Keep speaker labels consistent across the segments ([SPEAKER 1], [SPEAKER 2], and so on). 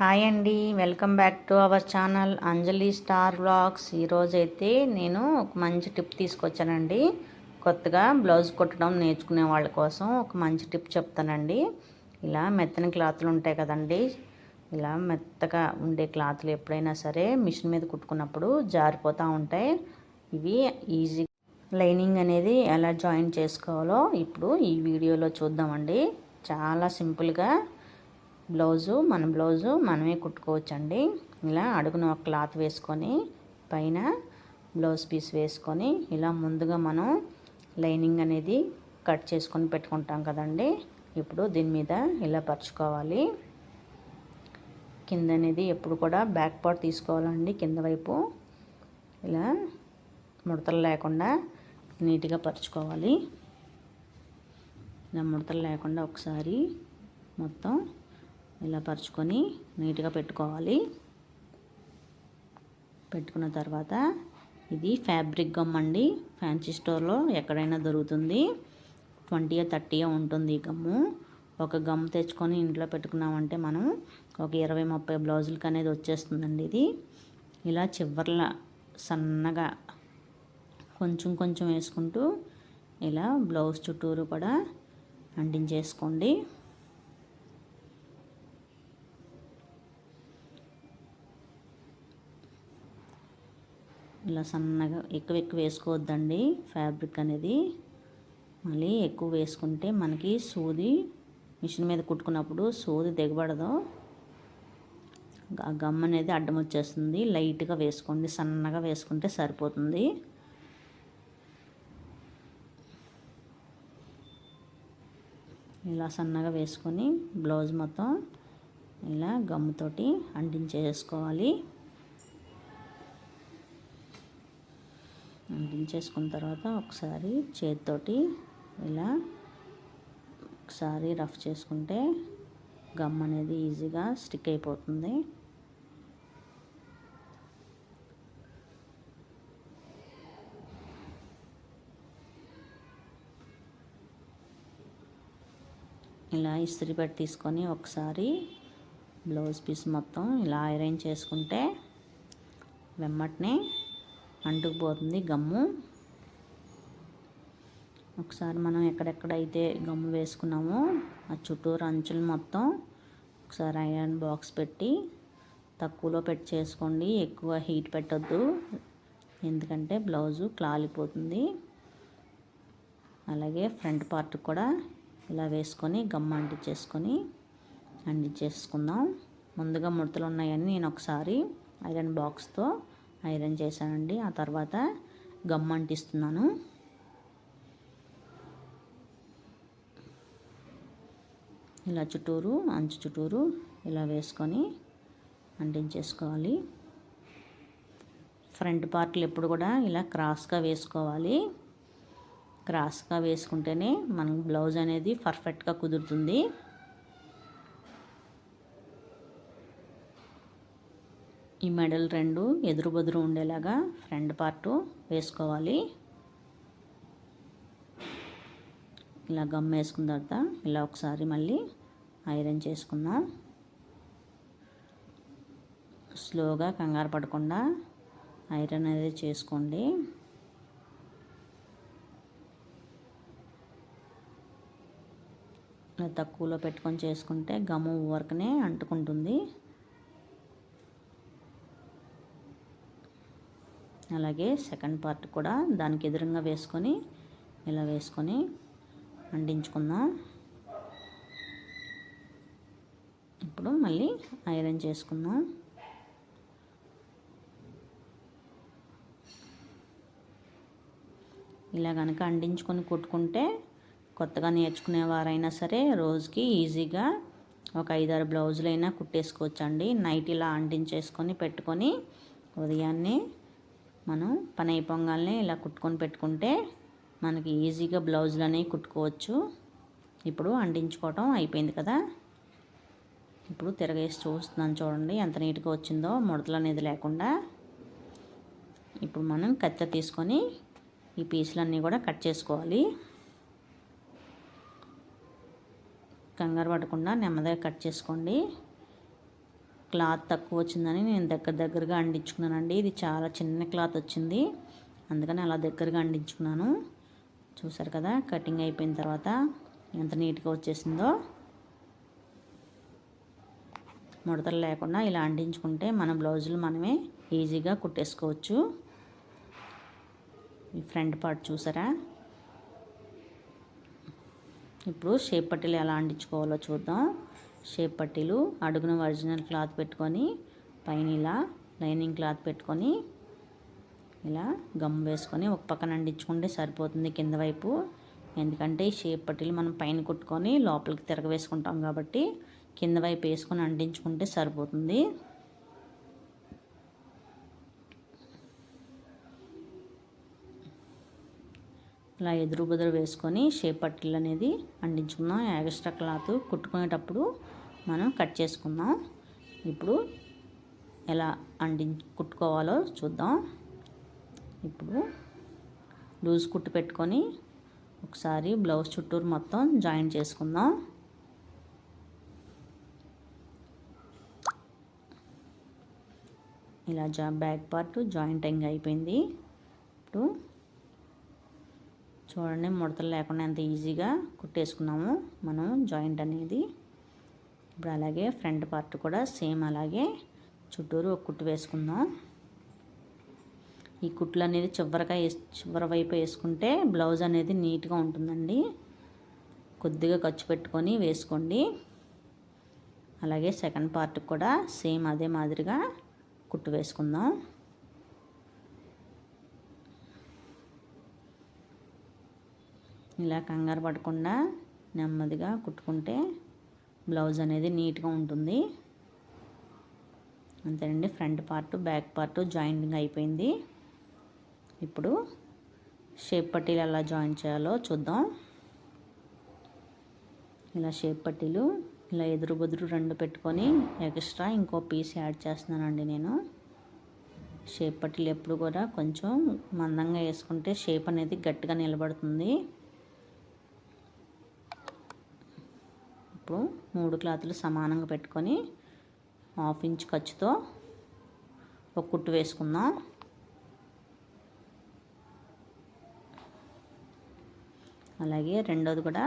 [SPEAKER 1] Hi అండి welcome back to our channel Anjali star vlogs. ఈరోజైతే నేను ఒక మంచి టిప్ తీసుకొచ్చానండి. కొత్తగా బ్లౌజ్ కుట్టడం నేర్చుకునే వాళ్ళ కోసం ఒక మంచి టిప్ చెప్తానండి. ఇలా మెత్తని క్లాత్లు ఉంటాయి కదండి. ఇలా మెత్తగా ఉండే క్లాత్లు ఎప్పుడైనా సరే మిషన్ మీద కుట్టుకున్నప్పుడు జారిపోతూ ఉంటాయి. ఇవి ఈజీ లైనింగ్ అనేది ఎలా జాయిన్ చేసుకోవాలో ఇప్పుడు ఈ వీడియోలో చూద్దామండి. చాలా సింపుల్గా బ్లౌజు మన బ్లౌజు మనమే కుట్టుకోవచ్చండి. ఇలా అడుగున ఒక క్లాత్ వేసుకొని పైన బ్లౌజ్ పీస్ వేసుకొని ఇలా ముందుగా మనం లైనింగ్ అనేది కట్ చేసుకొని పెట్టుకుంటాం కదండి. ఇప్పుడు దీని మీద ఇలా పరుచుకోవాలి. కింద అనేది ఎప్పుడు కూడా బ్యాక్ పార్ట్ తీసుకోవాలండి. కింద వైపు ఇలా ముడతలు లేకుండా నీట్గా పరుచుకోవాలి. ఇలా ముడతలు లేకుండా ఒకసారి మొత్తం ఇలా పరుచుకొని నీట్గా పెట్టుకోవాలి. పెట్టుకున్న తర్వాత ఇది ఫ్యాబ్రిక్ గమ్ అండి. ఫ్యాన్సీ స్టోర్లో ఎక్కడైనా దొరుకుతుంది. ట్వంటీయో థర్టీయో ఉంటుంది ఈ గమ్ము. ఒక గమ్ తెచ్చుకొని ఇంట్లో పెట్టుకున్నామంటే మనం ఒక ఇరవై ముప్పై బ్లౌజులకి అనేది వచ్చేస్తుందండి ఇది. ఇలా చివర్ల సన్నగా కొంచెం కొంచెం వేసుకుంటూ ఇలా బ్లౌజ్ చుట్టూరు కూడా అంటించేసుకోండి. ఇలా సన్నగా ఎక్కువ ఎక్కువ వేసుకోవద్దండి. ఫ్యాబ్రిక్ అనేది మళ్ళీ ఎక్కువ వేసుకుంటే మనకి సూది మిషన్ మీద కుట్టుకున్నప్పుడు సూది దిగబడదు. గమ్ అనేది అడ్డం వచ్చేస్తుంది. లైట్గా వేసుకోండి. సన్నగా వేసుకుంటే సరిపోతుంది. ఇలా సన్నగా వేసుకొని బ్లౌజ్ మొత్తం ఇలా గమ్ముతోటి అంటించేసుకోవాలి. అంటించేసుకున్న తర్వాత ఒకసారి చేతితోటి ఇలా ఒకసారి రఫ్ చేసుకుంటే గమ్ అనేది ఈజీగా స్టిక్ అయిపోతుంది. ఇలా ఇస్త్రీ పెట్టి తీసుకొని ఒకసారి బ్లౌజ్ పీస్ మొత్తం ఇలా ఐరన్ చేసుకుంటే వెమ్మటనే అంటుకుపోతుంది గమ్ము. ఒకసారి మనం ఎక్కడెక్కడైతే గమ్ము వేసుకున్నామో ఆ చుట్టూరు అంచులు మొత్తం ఒకసారి ఐరన్ బాక్స్ పెట్టి తక్కువలో పెట్టి చేసుకోండి ఎక్కువ హీట్ పెట్టద్దు. ఎందుకంటే బ్లౌజు క్లాలిపోతుంది. అలాగే ఫ్రంట్ పార్ట్ కూడా ఇలా వేసుకొని గమ్మ అంటించేసుకొని అంటించేసుకుందాం. ముందుగా ముడతలు ఉన్నాయని నేను ఒకసారి ఐరన్ బాక్స్తో ఐరన్ చేశానండి. ఆ తర్వాత గమ్ అంటిస్తున్నాను. ఇలా చుట్టూరు అంచు చుట్టూరు ఇలా వేసుకొని అంటించేసుకోవాలి. ఫ్రంట్ పార్ట్లు ఎప్పుడు కూడా ఇలా క్రాస్గా వేసుకోవాలి. క్రాస్గా వేసుకుంటేనే మన బ్లౌజ్ అనేది పర్ఫెక్ట్గా కుదురుతుంది. ఈ మెడల్ రెండు ఎదురు బదురు ఉండేలాగా ఫ్రంట్ పార్ట్ వేసుకోవాలి. ఇలా గమ్ వేసుకున్న తర్వాత ఇలా ఒకసారి మళ్ళీ ఐరన్ చేసుకుందాం. స్లోగా కంగారు పడకుండా ఐరన్ అనేది చేసుకోండి. తక్కువలో పెట్టుకొని చేసుకుంటే గమ్ము వర్క్నే అంటుకుంటుంది. అలాగే సెకండ్ పార్ట్ కూడా దానికి ఎదురుగా వేసుకొని ఇలా వేసుకొని అంటించుకుందాం. ఇప్పుడు మళ్ళీ ఐరన్ చేసుకుందాం. ఇలా కనుక అంటించుకొని కుట్టుకుంటే కొత్తగా నేర్చుకునేవారైనా సరే రోజుకి ఈజీగా ఒక ఐదారు బ్లౌజులైనా కుట్టేసుకోవచ్చండి. నైట్ ఇలా అంటించేసుకొని పెట్టుకొని ఉదయాన్నే మనం పని అయిపోగానే ఇలా కుట్టుకొని పెట్టుకుంటే మనకి ఈజీగా బ్లౌజులు అనేవి కుట్టుకోవచ్చు. ఇప్పుడు అంటించుకోవటం అయిపోయింది కదా. ఇప్పుడు తిరగేసి చూస్తున్నాను చూడండి ఎంత నీట్గా వచ్చిందో ముడతలు అనేది లేకుండా. ఇప్పుడు మనం కత్తి తీసుకొని ఈ పీసులన్నీ కూడా కట్ చేసుకోవాలి. కంగారు పడకుండా నెమ్మదిగా కట్ చేసుకోండి. క్లాత్ తక్కువ వచ్చిందని నేను దగ్గర దగ్గరగా అండించుకున్నానండి ఇది చాలా చిన్న క్లాత్ వచ్చింది. అందుకని అలా దగ్గరగా అండించుకున్నాను చూసారు కదా కటింగ్ అయిపోయిన తర్వాత ఎంత నీట్గా వచ్చేసిందో. ముడతలు లేకుండా ఇలా అంటించుకుంటే మన బ్లౌజులు మనమే ఈజీగా కుట్టేసుకోవచ్చు. ఈ ఫ్రంట్ పార్ట్ చూసారా? ఇప్పుడు షేప్ పట్టీలు ఎలా అంటించుకోవాలో చూద్దాం. షేప్ పట్టీలు అడుగున ఒరిజినల్ క్లాత్ పెట్టుకొని పైన ఇలా లైనింగ్ క్లాత్ పెట్టుకొని ఇలా గమ్ వేసుకొని ఒక పక్కన అంటించుకుంటే సరిపోతుంది కింద వైపు. ఎందుకంటే ఈ షేప్ పట్టీలు మనం పైన కుట్టుకొని లోపలికి తిరగవేసుకుంటాం కాబట్టి కింద వైపు వేసుకొని అంటించుకుంటే సరిపోతుంది. ఇలా ఎదురు బెదురు వేసుకొని షేప్ పట్టీలు అనేది అంటించుకుందాం. ఎక్స్ట్రా క్లాత్ కుట్టుకునేటప్పుడు మనం కట్ చేసుకుందాం. ఇప్పుడు ఎలా అండి కుట్టుకోవాలో చూద్దాం. ఇప్పుడు లూజ్ కుట్టు పెట్టుకొని ఒకసారి బ్లౌజ్ చుట్టూరు మొత్తం జాయిన్ చేసుకుందాం. ఇలా జా బ్యాక్ పార్ట్ జాయింటింగ్ అయిపోయింది. ఇప్పుడు చూడండి ముడతలు లేకుండా ఎంత ఈజీగా కుట్టేసుకున్నాము మనం జాయింట్ అనేది. ఇప్పుడు అలాగే ఫ్రంట్ పార్ట్ కూడా సేమ్ అలాగే చుట్టూరు ఒక కుట్టు వేసుకుందాం. ఈ కుట్లు అనేది చివరిగా చివరి వైపు వేసుకుంటే బ్లౌజ్ అనేది నీట్గా ఉంటుందండి. కొద్దిగా ఖర్చు పెట్టుకొని వేసుకోండి. అలాగే సెకండ్ పార్ట్ కూడా సేమ్ అదే మాదిరిగా కుట్టు వేసుకుందాం. ఇలా కంగారు పడకుండా నెమ్మదిగా కుట్టుకుంటే బ్లౌజ్ అనేది నీట్గా ఉంటుంది. అంతేనండి. Front part back part jointing అయిపోయింది. ఇప్పుడు షేప్ పట్టీలు ఎలా జాయిన్ చేయాలో చూద్దాం. ఇలా షేప్ పట్టీలు ఇలా ఎదురు బెదురు రెండు పెట్టుకొని ఎక్స్ట్రా ఇంకో పీస్ యాడ్ చేస్తున్నానండి నేను. షేప్ పట్టీలు ఎప్పుడు కూడా కొంచెం మందంగా వేసుకుంటే షేప్ అనేది గట్టిగా నిలబడుతుంది. ఇప్పుడు మూడు క్లాతులు సమానంగా పెట్టుకొని హాఫ్ ఇంచ్ ఖర్చుతో ఒక కుట్టు వేసుకుందాం. అలాగే రెండోది కూడా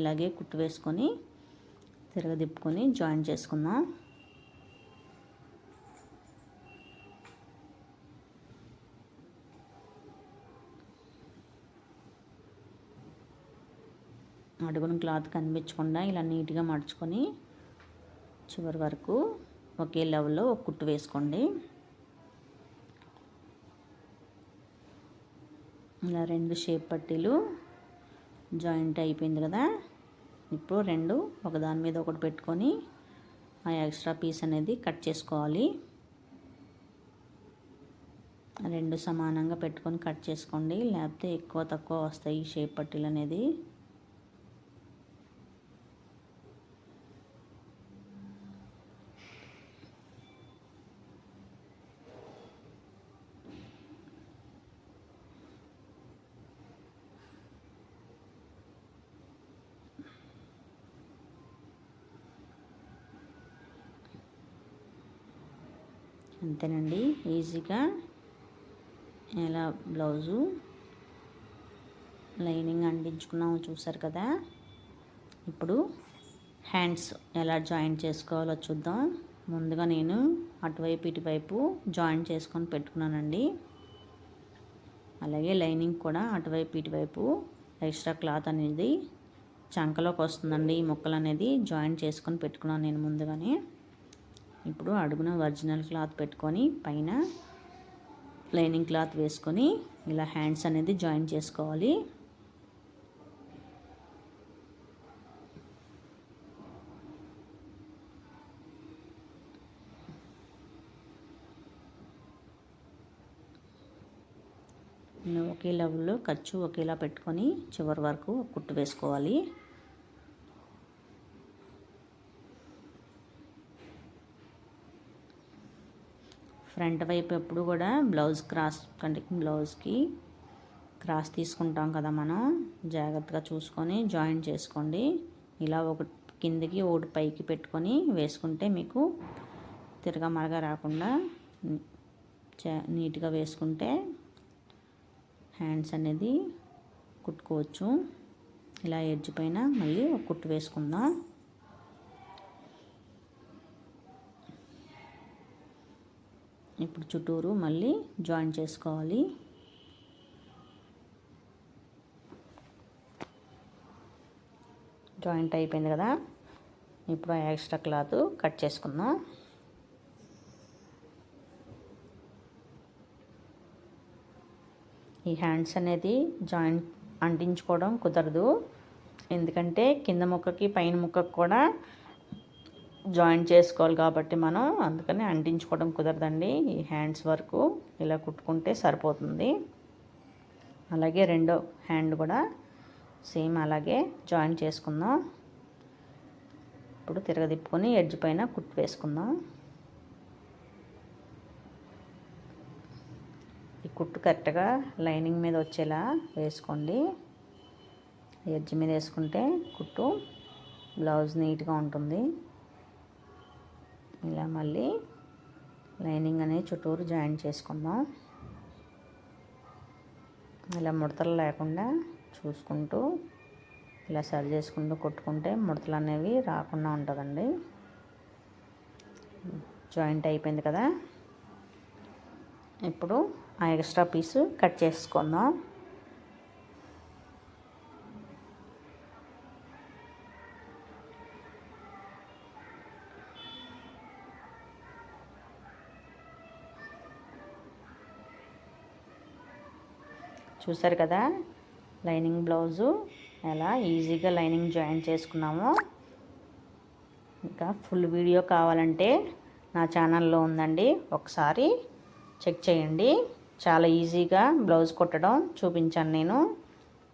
[SPEAKER 1] ఇలాగే కుట్టు వేసుకొని తిరగదిప్పుకొని జాయిన్ చేసుకుందాం. అడుగున క్లాత్ కనిపించకుండా ఇలా నీట్గా మడుచుకొని చివరి వరకు ఒకే లెవెల్లో ఒక కుట్టు వేసుకోండి. ఇలా రెండు షేప్ పట్టీలు జాయింట్ అయిపోయింది కదా ఇప్పుడు రెండు ఒకదాని మీద ఒకటి పెట్టుకొని ఆ ఎక్స్ట్రా పీస్ అనేది కట్ చేసుకోవాలి. రెండు సమానంగా పెట్టుకొని కట్ చేసుకోండి లేకపోతే ఎక్కువ తక్కువ వస్తాయి ఈ షేప్ పట్టీలు అనేది. అంతేనండి. ఈజీగా ఎలా బ్లౌజు లైనింగ్ అంటించుకున్నాము చూసారు కదా. ఇప్పుడు హ్యాండ్స్ ఎలా జాయింట్ చేసుకోవాలో చూద్దాం. ముందుగా నేను అటువైపు ఇటువైపు జాయింట్ చేసుకొని పెట్టుకున్నానండి. అలాగే లైనింగ్ కూడా అటువైపు ఇటువైపు ఎక్స్ట్రా క్లాత్ అనేది చంకలోకి వస్తుందండి. ఈ ముక్కలు అనేది జాయింట్ చేసుకొని పెట్టుకున్నాను నేను ముందుగానే. ఇప్పుడు అడుగున ఒరిజినల్ క్లాత్ పెట్టుకొని పైన లైనింగ్ క్లాత్ వేసుకొని ఇలా హ్యాండ్స్ అనేది జాయిన్ చేసుకోవాలి. ఒకే లెవెల్లో ఖర్చు ఒకేలా పెట్టుకొని చివరి వరకు కుట్టు వేసుకోవాలి. ఫ్రంట్ వైపు ఎప్పుడు కూడా బ్లౌజ్ క్రాస్ కంటికి బ్లౌజ్కి క్రాస్ తీసుకుంటాం కదా మనం. జాగ్రత్తగా చూసుకొని జాయిన్ చేసుకోండి. ఇలా ఒకటి కిందికి ఒకటి పైకి పెట్టుకొని వేసుకుంటే మీకు తిరగమరగ రాకుండా చ- నీట్గా వేసుకుంటే హ్యాండ్స్ అనేది కుట్టుకోవచ్చు. ఇలా ఎడ్జ్ పైన మళ్ళీ ఒక కుట్టు వేసుకుందాం. ఇప్పుడు చుట్టూరు మళ్ళీ జాయిన్ చేసుకోవాలి. జాయింట్ అయిపోయింది కదా. ఇప్పుడు ఎక్స్ట్రా క్లాత్ కట్ చేసుకుందాం. ఈ హ్యాండ్స్ అనేది జాయింట్ అంటించుకోవడం కుదరదు. ఎందుకంటే కింద ముక్కకి పైన ముక్కకి కూడా జాయింట్ చేసుకోవాలి కాబట్టి మనం అందుకని అంటించుకోవడం కుదరదండి. ఈ హ్యాండ్స్ వరకు ఇలా కుట్టుకుంటే సరిపోతుంది. అలాగే రెండో హ్యాండ్ కూడా సేమ్ అలాగే జాయిన్ చేసుకుందాం. ఇప్పుడు తిరగదిప్పుకొని ఎడ్జ్ పైన కుట్టు వేసుకుందాం. ఈ కుట్టు కరెక్ట్గా లైనింగ్ మీద వచ్చేలా వేసుకోండి. ఎడ్జ్ మీద వేసుకుంటే కుట్టు బ్లౌజ్ నీట్గా ఉంటుంది. ఇలా మళ్ళీ లైనింగ్ అనేది చుట్టూరు జాయిన్ చేసుకుందాం. ఇలా ముడతలు లేకుండా చూసుకుంటూ ఇలా సరి చేసుకుంటూ కొట్టుకుంటే ముడతలు అనేవి రాకుండా ఉంటుందండి. జాయింట్ అయిపోయింది కదా. ఇప్పుడు ఆ ఎక్స్ట్రా పీసు కట్ చేసుకుందాం. చూసారు కదా? Lining blouse. ఎలా? ఈజీగా లైనింగ్ జాయిన్ చేసుకున్నామో. ఇంకా ఫుల్ వీడియో కావాలంటే నా ఛానల్లో ఉందండి. ఒకసారి చెక్ చేయండి. చాలా ఈజీగా బ్లౌజ్ కుట్టడం చూపించాను నేను.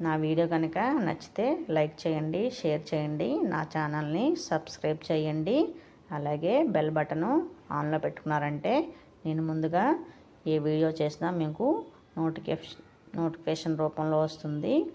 [SPEAKER 1] నా వీడియో కనుక నచ్చితే లైక్ చేయండి షేర్ చేయండి నా ఛానల్ని సబ్స్క్రైబ్ చేయండి. అలాగే బెల్ బటను ఆన్లో పెట్టుకున్నారంటే నేను ముందుగా ఏ వీడియో చేసినా మీకు నోటిఫికేషన్ నోటిఫికేషన్ రూపంలో వస్తుంది.